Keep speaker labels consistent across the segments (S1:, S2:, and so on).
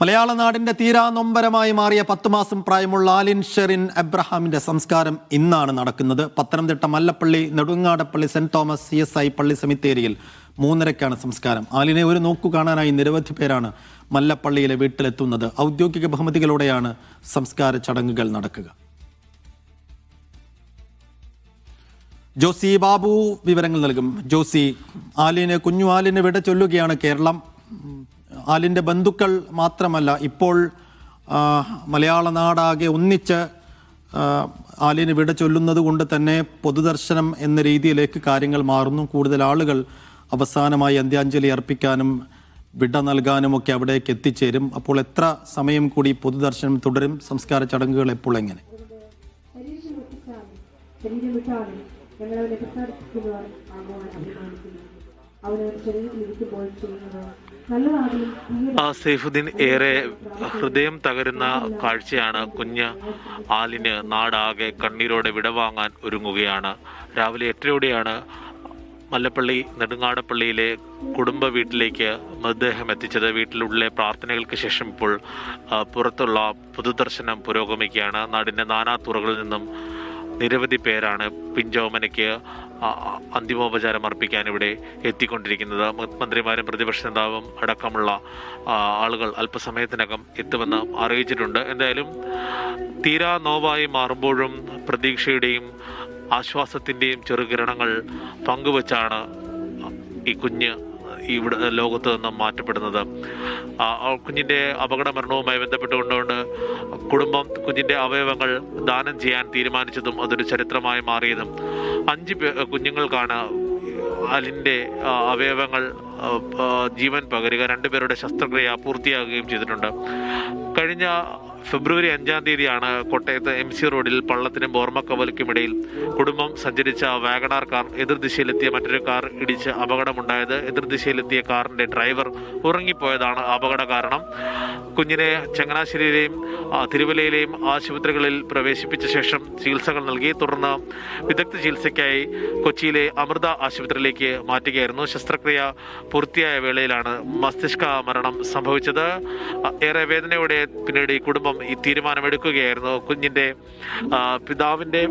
S1: മലയാള നാടിന്റെ തീരാനൊമ്പരമായി മാറിയ പത്ത് മാസം പ്രായമുള്ള ആലിൻ ഷെറിൻ എബ്രഹാമിന്റെ സംസ്കാരം ഇന്നാണ് നടക്കുന്നത്. Pathanamthitta Mallappally Nedungadappally saint Thomas C S I പള്ളി സെമിത്തേരിയിൽ മൂന്നരക്കാണ് സംസ്കാരം. ആലിനെ ഒരു നോക്കു കാണാനായി നിരവധി പേരാണ് മല്ലപ്പള്ളിയിലെ വീട്ടിലെത്തുന്നത്. ഔദ്യോഗിക ബഹുമതികളോടെയാണ് സംസ്കാര ചടങ്ങുകൾ നടക്കുക. ജോസി ബാബു വിവരങ്ങൾ നൽകും. ജോസി ആലിന് കുഞ്ഞു ആലിന് വിട ചൊല്ലുകയാണ് കേരളം. ആലിന്റെ ബന്ധുക്കൾ മാത്രമല്ല ഇപ്പോൾ മലയാള നാടാകെ ഒന്നിച്ച് ആലിന് വിട ചൊല്ലുന്നത് കൊണ്ട് തന്നെ പൊതുദർശനം എന്ന രീതിയിലേക്ക് കാര്യങ്ങൾ മാറുന്നു. കൂടുതൽ ആളുകൾ അവസാനമായി അന്ത്യാഞ്ജലി അർപ്പിക്കാനും വിട നൽകാനും ഒക്കെ അവിടേക്ക് എത്തിച്ചേരും. അപ്പോൾ എത്ര സമയം കൂടി പൊതുദർശനം തുടരും? സംസ്കാര ചടങ്ങുകൾ എപ്പോൾ എങ്ങനെ?
S2: ശരീരം വിട്ടാണ്
S3: ആ സൈഫുദ്ദീൻ ഏറെ ഹൃദയം തകരുന്ന കാഴ്ചയാണ് കുഞ്ഞ് ആലിന് നാടാകെ കണ്ണീരോടെ വിടവാങ്ങാൻ ഒരുങ്ങുകയാണ്. രാവിലെ എട്ടരയോടെയാണ് മല്ലപ്പള്ളി നെടുങ്ങാടപ്പള്ളിയിലെ കുടുംബ വീട്ടിലേക്ക് മൃതദേഹം എത്തിച്ചത്. വീട്ടിലുള്ളിലെ പ്രാർത്ഥനകൾക്ക് ശേഷം ഇപ്പോൾ പുറത്തുള്ള പൊതുദർശനം പുരോഗമിക്കുകയാണ്. നാടിന്റെ നാനാ തുറകളിൽ നിന്നും നിരവധി പേരാണ് പിഞ്ചോമനയ്ക്ക് അന്തിമോപചാരം അർപ്പിക്കാൻ ഇവിടെ എത്തിക്കൊണ്ടിരിക്കുന്നത്. മന്ത്രിമാരും പ്രതിപക്ഷ നേതാവും അടക്കമുള്ള ആളുകൾ അല്പസമയത്തിനകം എത്തുമെന്ന് അറിയിച്ചിട്ടുണ്ട്. എന്തായാലും തീരാ നോവായി മാറുമ്പോഴും പ്രതീക്ഷയുടെയും ആശ്വാസത്തിന്റെയും ചെറുകിരണങ്ങൾ പങ്കുവച്ചാണ് ഈ കുഞ്ഞ് ഇവിടെ ലോകത്ത് നിന്നും മാറ്റപ്പെടുന്നത്. കുഞ്ഞിന്റെ അപകട മരണവുമായി ബന്ധപ്പെട്ടുകൊണ്ടുകൊണ്ട് കുടുംബം കുഞ്ഞിന്റെ അവയവങ്ങൾ ദാനം ചെയ്യാൻ തീരുമാനിച്ചതും അതൊരു ചരിത്രമായി മാറിയതും. അഞ്ച് കുഞ്ഞുങ്ങൾക്കാണ് അലിന്റെ അവയവങ്ങൾ ജീവൻ പകരുക രണ്ടുപേരുടെ ശസ്ത്രക്രിയ പൂർത്തിയാകുകയും ചെയ്തിട്ടുണ്ട്. കഴിഞ്ഞ ഫെബ്രുവരി അഞ്ചാം തീയതിയാണ് കോട്ടയത്ത് എം സി റോഡിൽ പള്ളത്തിനും ബോർമക്കവലയ്ക്കുമിടയിൽ കുടുംബം സഞ്ചരിച്ച വാഗണാർ കാർ എതിർദിശയിലെത്തിയ മറ്റൊരു കാർ ഇടിച്ച് അപകടമുണ്ടായത്. എതിർദിശയിലെത്തിയ കാറിന്റെ ഡ്രൈവർ ഉറങ്ങിപ്പോയതാണ് അപകട കാരണം. കുഞ്ഞിനെ ചങ്ങനാശ്ശേരിയിലെയും തിരുവല്ലയിലെയും ആശുപത്രികളിൽ പ്രവേശിപ്പിച്ച ശേഷം ചികിത്സകൾ നൽകി. തുടർന്ന് വിദഗ്ധ ചികിത്സയ്ക്കായി കൊച്ചിയിലെ അമൃത ആശുപത്രിയിലേക്ക് മാറ്റുകയായിരുന്നു. ശസ്ത്രക്രിയ പൂർത്തിയായ വേളയിലാണ് മസ്തിഷ്ക മരണം സംഭവിച്ചത്. ഏറെ വേദനയോടെ പിന്നീട് ഈ കുടുംബം ഈ തീരുമാനമെടുക്കുകയായിരുന്നു. കുഞ്ഞിന്റെ പിതാവിന്റെ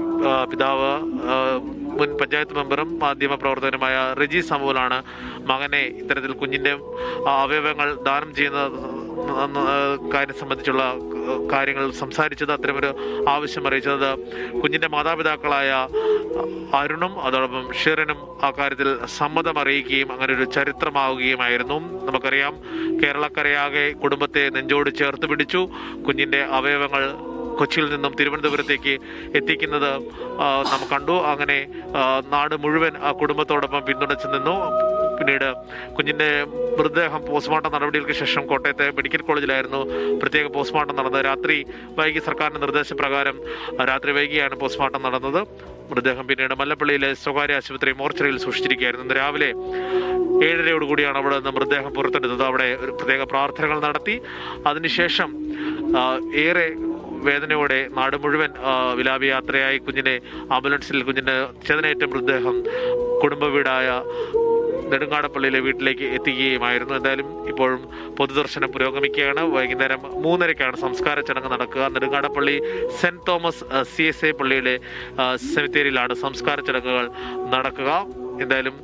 S3: പിതാവ് മുൻ പഞ്ചായത്ത് മെമ്പറും മാധ്യമ പ്രവർത്തകനുമായ റിജി സമൂലാണ് മകനെ ഇത്തരത്തിൽ കുഞ്ഞിന്റെ അവയവങ്ങൾ ദാനം ചെയ്യുന്ന കാര്യം സംബന്ധിച്ചുള്ള കാര്യങ്ങൾ സംസാരിച്ചത് അത്തരമൊരു ആവശ്യം അറിയിച്ചത് കുഞ്ഞിന്റെ മാതാപിതാക്കളായ അരുണും അതോടൊപ്പം ഷിറിനും ആ കാര്യത്തിൽ സമ്മതം അറിയിക്കുകയും അങ്ങനെ ഒരു ചരിത്രമാവുകയുമായിരുന്നു. നമുക്കറിയാം കേരളക്കരയാകെ കുടുംബത്തെ നെഞ്ചോട് ചേർത്ത് പിടിച്ചു. കുഞ്ഞിന്റെ അവയവങ്ങൾ കൊച്ചിയിൽ നിന്നും തിരുവനന്തപുരത്തേക്ക് എത്തിക്കുന്നത് നമ്മൾ കണ്ടു. അങ്ങനെ നാട് മുഴുവൻ ആ കുടുംബത്തോടൊപ്പം പിന്തുണച്ചു നിന്നു. പിന്നീട് കുഞ്ഞിന്റെ മൃതദേഹം പോസ്റ്റ്മോർട്ടം നടപടികൾക്ക് ശേഷം കോട്ടയത്തെ മെഡിക്കൽ കോളേജിലായിരുന്നു പ്രത്യേക പോസ്റ്റ്മോർട്ടം നടന്നത്. രാത്രി വൈകി സർക്കാരിന്റെ നിർദ്ദേശപ്രകാരം രാത്രി വൈകിയാണ് പോസ്റ്റ്മോർട്ടം നടന്നത്. മൃതദേഹം പിന്നീട് മല്ലപ്പള്ളിയിലെ സ്വകാര്യ ആശുപത്രി മോർച്ചറിയിൽ സൂക്ഷിച്ചിരിക്കുകയായിരുന്നു. രാവിലെ ഏഴരയോടുകൂടിയാണ് അവിടെ നിന്ന് മൃതദേഹം പുറത്തെടുത്തത്. അവിടെ പ്രത്യേക പ്രാർത്ഥനകൾ നടത്തി. അതിനുശേഷം ഏറെ വേദനയോടെ നാട് മുഴുവൻ വിലാപയാത്രയായി വിലാപ യാത്രയായി കുഞ്ഞിനെ ആംബുലൻസിൽ കുഞ്ഞിന്റെ ചേതനേറ്റ മൃതദേഹം കുടുംബ വീടായ നെടുങ്ങാടപ്പള്ളിയിലെ വീട്ടിലേക്ക് എത്തിക്കുകയുമായിരുന്നു. എന്തായാലും ഇപ്പോഴും പൊതുദർശനം പുരോഗമിക്കുകയാണ്. വൈകുന്നേരം മൂന്നരയ്ക്കാണ് സംസ്കാര ചടങ്ങ് നടക്കുക. Nedungadappally saint Thomas C S A പള്ളിയുടെ സെമിത്തേരിയിലാണ് സംസ്കാര ചടങ്ങുകൾ നടക്കുക. എന്തായാലും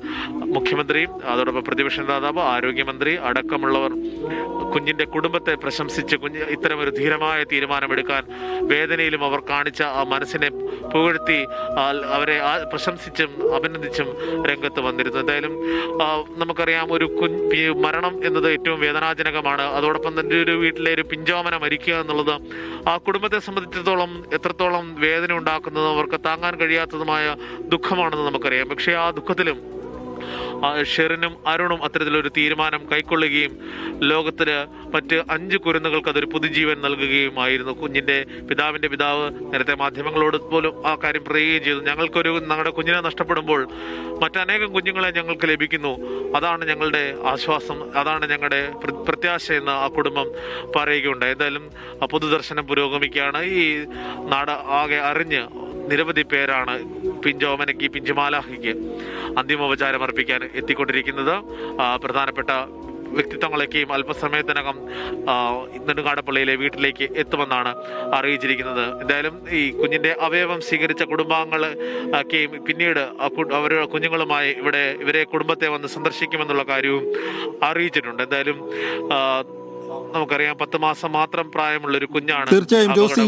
S3: മുഖ്യമന്ത്രിയും അതോടൊപ്പം പ്രതിപക്ഷ നേതാവ് ആരോഗ്യമന്ത്രി അടക്കമുള്ളവർ കുഞ്ഞിന്റെ കുടുംബത്തെ പ്രശംസിച്ച് കുഞ്ഞ് ഇത്തരം ഒരു ധീരമായ തീരുമാനമെടുക്കാൻ വേദനയിലും അവർ കാണിച്ച ആ മനസ്സിനെ പുകഴ്ത്തി അവരെ പ്രശംസിച്ചും അഭിനന്ദിച്ചും രംഗത്ത് വന്നിരുന്നു. എന്തായാലും നമുക്കറിയാം ഒരു കുഞ്ഞ് മരണം എന്നത് ഏറ്റവും വേദനാജനകമാണ്. അതോടൊപ്പം തന്നെ ഒരു വീട്ടിലെ ഒരു പിഞ്ചോമന മരിക്കുക എന്നുള്ളത് ആ കുടുംബത്തെ സംബന്ധിച്ചിടത്തോളം എത്രത്തോളം വേദന ഉണ്ടാക്കുന്നതും അവർക്ക് താങ്ങാൻ കഴിയാത്തതുമായ ദുഃഖമാണെന്ന് നമുക്കറിയാം. പക്ഷേ ആ ദുഃഖത്തിലും ഷെറിനും അരുണും അത്തരത്തിലൊരു തീരുമാനം കൈക്കൊള്ളുകയും ലോകത്തിന് മറ്റ് അഞ്ച് കുരുന്നുകൾക്ക് അതൊരു പുതുജീവൻ നൽകുകയുമായിരുന്നു. കുഞ്ഞിന്റെ പിതാവിന്റെ പിതാവ് നേരത്തെ മാധ്യമങ്ങളോട് പോലും ആ കാര്യം പറയുകയും ചെയ്തു. ഞങ്ങൾക്കൊരു ഞങ്ങളുടെ കുഞ്ഞിനെ നഷ്ടപ്പെടുമ്പോൾ മറ്റനേകം കുഞ്ഞുങ്ങളെ ഞങ്ങൾക്ക് ലഭിക്കുന്നു. അതാണ് ഞങ്ങളുടെ ആശ്വാസം അതാണ് ഞങ്ങളുടെ പ്രത്യാശ എന്ന് ആ കുടുംബം പറയുകയുണ്ടായി. എന്തായാലും പൊതുദർശനം പുരോഗമിക്കുകയാണ്. ഈ നാട് ആകെ അറിഞ്ഞ് നിരവധി പേരാണ് പിഞ്ചോമനയ്ക്ക് പിഞ്ചുമാലാഹിക്ക് അന്തിമോപചാരം അർപ്പിക്കാൻ എത്തിക്കൊണ്ടിരിക്കുന്നത് പ്രധാനപ്പെട്ട വ്യക്തിത്വങ്ങളൊക്കെയും അല്പസമയത്തിനകം നെടുങ്കാടപ്പള്ളിയിലെ വീട്ടിലേക്ക് എത്തുമെന്നാണ് അറിയിച്ചിരിക്കുന്നത്. എന്തായാലും ഈ കുഞ്ഞിന്റെ അവയവം സ്വീകരിച്ച കുടുംബാംഗങ്ങൾ ഒക്കെയും പിന്നീട് അവരുടെ കുഞ്ഞുങ്ങളുമായി ഇവിടെ ഇവരെ കുടുംബത്തെ വന്ന് സന്ദർശിക്കുമെന്നുള്ള കാര്യവും അറിയിച്ചിട്ടുണ്ട്. എന്തായാലും നമുക്കറിയാം പത്ത് മാസം മാത്രം പ്രായമുള്ള ഒരു കുഞ്ഞാണ്
S1: തീർച്ചയായും ജോസി